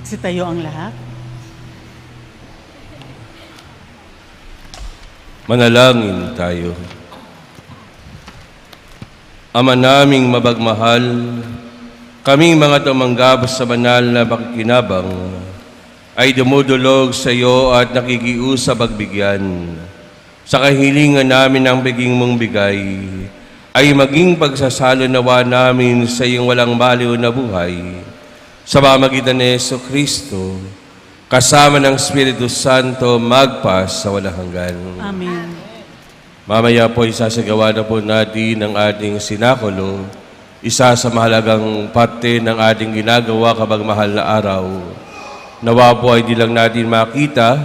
Magsitayo ang lahat. Manalangin tayo. Ama naming mabagmahal, kaming mga tumanggap sa banal na pakikinabang ay dumudulog sa iyo at nakikiusap pagbigyan. Sa kahilingan namin ang biging mong bigay, ay maging pagsasalo nawa namin sa iyong walang baliw na buhay. Sa pamagitan ni Yeso Kristo, kasama ng Espiritu Santo, magpas sa walang hanggan. Amen. Mamaya po isasagawa na po natin ang ating sinakulo, isa sa mahalagang parte ng ating ginagawa kapag mahal na araw. Nawa po ay di lang natin makita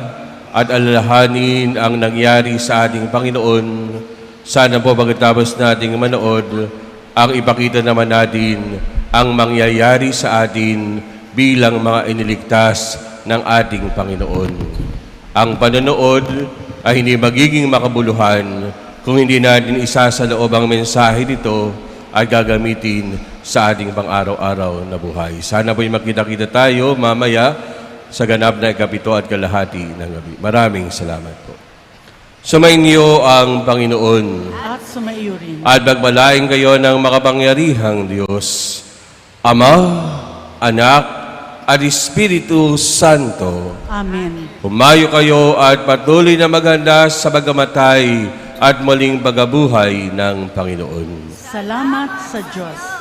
at alalahanin ang nangyari sa ating Panginoon. Sana po pagkatapos nating manood, ang ipakita naman natin ang mangyayari sa atin bilang mga iniligtas ng ating Panginoon. Ang panonood ay hindi magiging makabuluhan kung hindi natin isa sa loob ang mensahe nito at gagamitin sa ating pang-araw-araw na buhay. Sana po'y makita-kita tayo mamaya sa ganap na ikapito at kalahati ng gabi. Maraming salamat po. Sumainyo ang Panginoon At sumaiyo rin. at magmalain kayo ng makapangyarihang Diyos, Ama, Anak, at Espiritu Santo. Amen. Humayo kayo at patuloy na maganda sa bagamatay at muling pagabuhay ng Panginoon. Salamat sa Diyos.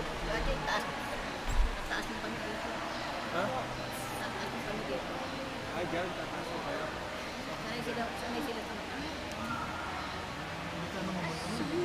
Dati, taas, taas ng pamilya ko. Ng pamilya ko. Ay, dyan, taas mo kayo. Sanay sila, sanay sila sa ka naman